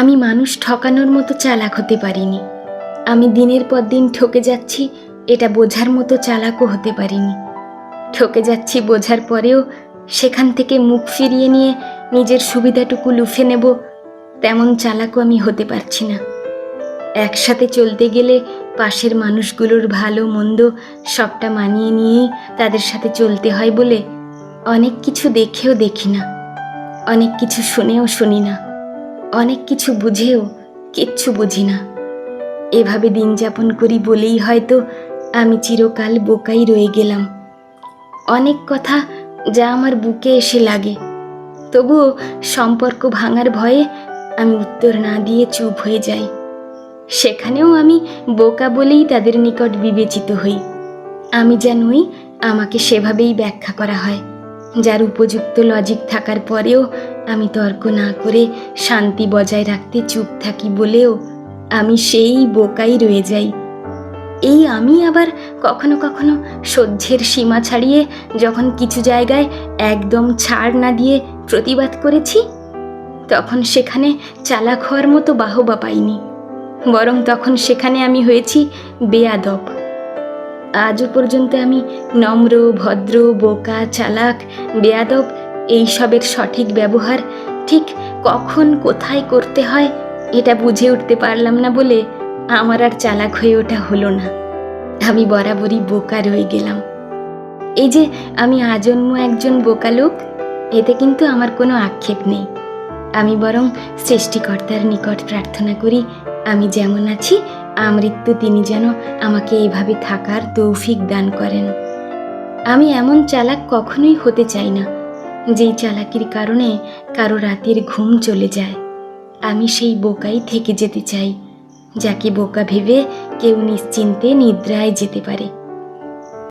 আমি মানুষ ঠকানোর মতো চালাক হতে পারিনি। আমি দিনের পর দিন ঠকে যাচ্ছি, এটা বোঝার মতো চালাকও হতে পারিনি। ঠকে যাচ্ছি বোঝার পরেও সেখান থেকে মুখ ফিরিয়ে নিয়ে নিজের সুবিধাটুকু লুফে নেব, তেমন চালাকও আমি হতে পারছি না। একসাথে চলতে গেলে পাশের মানুষগুলোর ভালো মন্দ সবটা মানিয়ে নিয়েই তাদের সাথে চলতে হয় বলে অনেক কিছু দেখেও দেখি না। অনেক কিছু শুনেও শুনি না। অনেক কিছু বুঝেও কিচ্ছু বুঝি না। এভাবে দিন যাপন করি বলেই হয়তো আমি চিরকাল বোকাই রয়ে গেলাম। অনেক কথা যা আমার বুকে এসে লাগে। তবুও সম্পর্ক ভাঙার ভয়ে আমি উত্তর না দিয়ে চুপ হয়ে যাই। সেখানেও আমি বোকা বলেই তাদের নিকট বিবেচিত হই। আমি যা নই, আমাকে সেভাবেই ব্যাখ্যা করা হয়। যার উপযুক্ত লজিক থাকার পরেও আমি তর্ক না করে শান্তি বজায় রাখতে চুপ থাকি বলেও আমি সেই বোকাই রয়ে যাই। এই আমি আবার কখনো কখনো সহ্যের সীমা ছাড়িয়ে যখন কিছু জায়গায় একদম ছাড় না দিয়ে প্রতিবাদ করেছি, তখন সেখানে চালাক হওয়ার মতো বাহবা পাইনি। বরং তখন সেখানে আমি হয়েছি বেয়াদব। আজও পর্যন্ত আমি নম্র, ভদ্র, বোকা, চালাক, বেয়াদব এইসবের সঠিক ব্যবহার ঠিক কখন কোথায় করতে হয় এটা বুঝে উঠতে পারলাম না বলে আমার আর চালাক হয়ে ওঠা হলো না। আমি বরাবরই বোকা রয়ে গেলাম। এই যে আমি আজন্ম একজন বোকা লোক, এতে কিন্তু আমার কোনো আক্ষেপ নেই। আমি বরং সৃষ্টিকর্তার নিকট প্রার্থনা করি, আমি যেমন আছি আমৃত্যু তিনি যেন আমাকে এইভাবে থাকার তৌফিক দান করেন। আমি এমন চালাক কখনোই হতে চাই না, যেই চালাকির কারণে কারও রাতের ঘুম চলে যায়। আমি সেই বোকাই থেকে যেতে চাই, যাকে বোকা ভেবে কেউ নিশ্চিন্তে নিদ্রায় যেতে পারে।